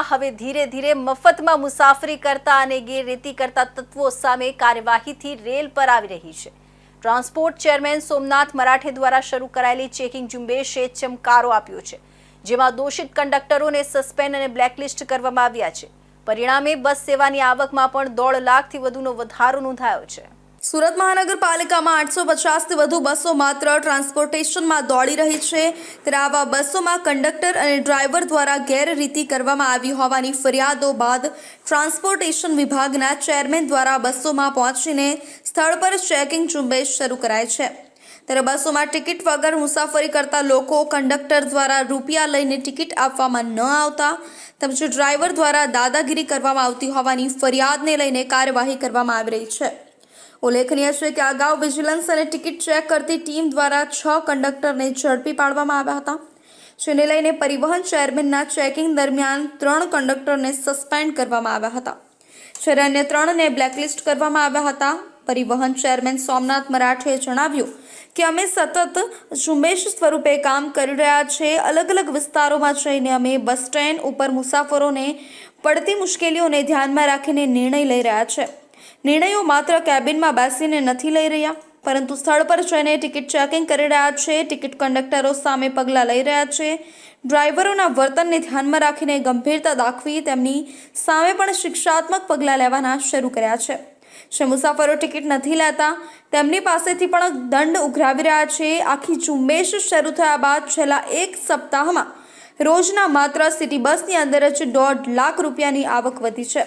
સુરતમાં હવે ધીરે ધીરે મફતમાં મુસાફરી કરતા અને ગેરરીતિ કરતા તત્વો સામે કાર્યવાહીથી રેલ પર આવી રહી છે. ટ્રાન્સપોર્ટ ચેરમેન સોમનાથ મરાઠે દ્વારા શરૂ કરાયેલી ચેકિંગ ઝુંબેશે ચમકારો આપ્યો છે, જેમાં દોષિત કંડક્ટરોને સસ્પેન્ડ અને બ્લેકલિસ્ટ કરવામાં આવ્યા છે. પરિણામે બસ સેવાની આવકમાં પણ દોઢ લાખથી વધુનો વધારો નોંધાયો છે. સુરત મહાનગરપાલિકામાં આઠસો પચાસથી વધુ બસો માત્ર ટ્રાન્સપોર્ટેશનમાં દોડી રહી છે. ત્યારે આવા બસોમાં કંડક્ટર અને ડ્રાઈવર દ્વારા ગેરરીતિ કરવામાં આવી હોવાની ફરિયાદો બાદ ટ્રાન્સપોર્ટેશન વિભાગના ચેરમેન દ્વારા બસોમાં પહોંચીને સ્થળ પર ચેકિંગ ઝુંબેશ શરૂ કરાય છે. ત્યારે બસોમાં ટિકિટ વગર મુસાફરી કરતા લોકો કંડક્ટર દ્વારા રૂપિયા લઈને ટિકિટ આપવામાં ન આવતા તેમજ ડ્રાઈવર દ્વારા દાદાગીરી કરવામાં આવતી હોવાની ફરિયાદને લઈને કાર્યવાહી કરવામાં આવી રહી છે. ઉલ્લેખનીય છે કે અગાઉ વિજિલન્સ અને ટિકિટ ચેક કરતી ટીમ દ્વારા છ કંડક્ટરને ઝડપી પાડવામાં આવ્યા હતા. જેને લઈને પરિવહન ચેરમેનના ચેકિંગ દરમિયાન ત્રણ કંડક્ટરને સસ્પેન્ડ કરવામાં આવ્યા હતા. જ્યારે અન્ય ત્રણને બ્લેકલિસ્ટ કરવામાં આવ્યા હતા. પરિવહન ચેરમેન સોમનાથ મરાઠે જણાવ્યું કે અમે સતત ઝુંબેશ સ્વરૂપે કામ કરી રહ્યા છે. અલગ અલગ વિસ્તારોમાં જઈને અમે બસ સ્ટેન્ડ ઉપર મુસાફરોને પડતી મુશ્કેલીઓને ધ્યાનમાં રાખીને નિર્ણય લઈ રહ્યા છે. નિર્ણયો માત્ર કેબિનમાં બેસીને નથી લઈ રહ્યા, પરંતુ સ્થળ પર જઈને ટિકિટ ચેકિંગ કરી રહ્યા છે. ટિકિટ કંડક્ટરો સામે પગલાં લઈ રહ્યા છે. ડ્રાઈવરોના વર્તનને ધ્યાનમાં રાખીને ગંભીરતા દાખવી તેમની સામે પણ શિક્ષાત્મક પગલાં લેવાના શરૂ કર્યા છે. જે મુસાફરો ટિકિટ નથી લેતા, તેમની પાસેથી પણ દંડ ઉઘરાવી રહ્યા છે. આખી ઝુંબેશ શરૂ થયા બાદ છેલ્લા એક સપ્તાહમાં રોજના માત્ર સિટી બસની અંદર જ દોઢ લાખ રૂપિયાની આવક વધી છે.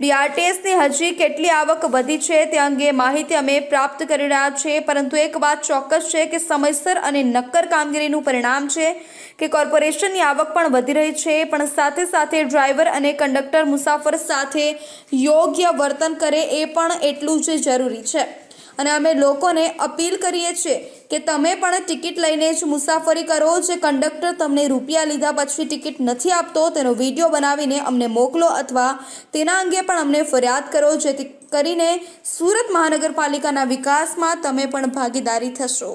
બીઆરટીએસની હજી કેટલી આવક વધી છે તે અંગે માહિતી અમે પ્રાપ્ત કરી રહ્યા છીએ. પરંતુ એક વાત ચોક્કસ છે કે સમયસર અને નક્કર કામગીરીનું પરિણામ છે કે કોર્પોરેશનની આવક પણ વધી રહી છે, પણ સાથે સાથે ડ્રાઈવર અને કંડક્ટર મુસાફર સાથે યોગ્ય વર્તન કરે એ પણ એટલું જ જરૂરી છે. અને અમે લોકોને અપીલ કરીએ છીએ કે તમે પણ ટિકિટ લઈને જ મુસાફરી કરો. જે કંડક્ટર તમને રૂપિયા લીધા પછી ટિકિટ નથી આપતો, તેનો વીડિયો બનાવીને અમને મોકલો અથવા તેના અંગે પણ અમને ફરિયાદ કરો. જેથી કરીને સુરત મહાનગરપાલિકાના વિકાસમાં તમે પણ ભાગીદારી થશો.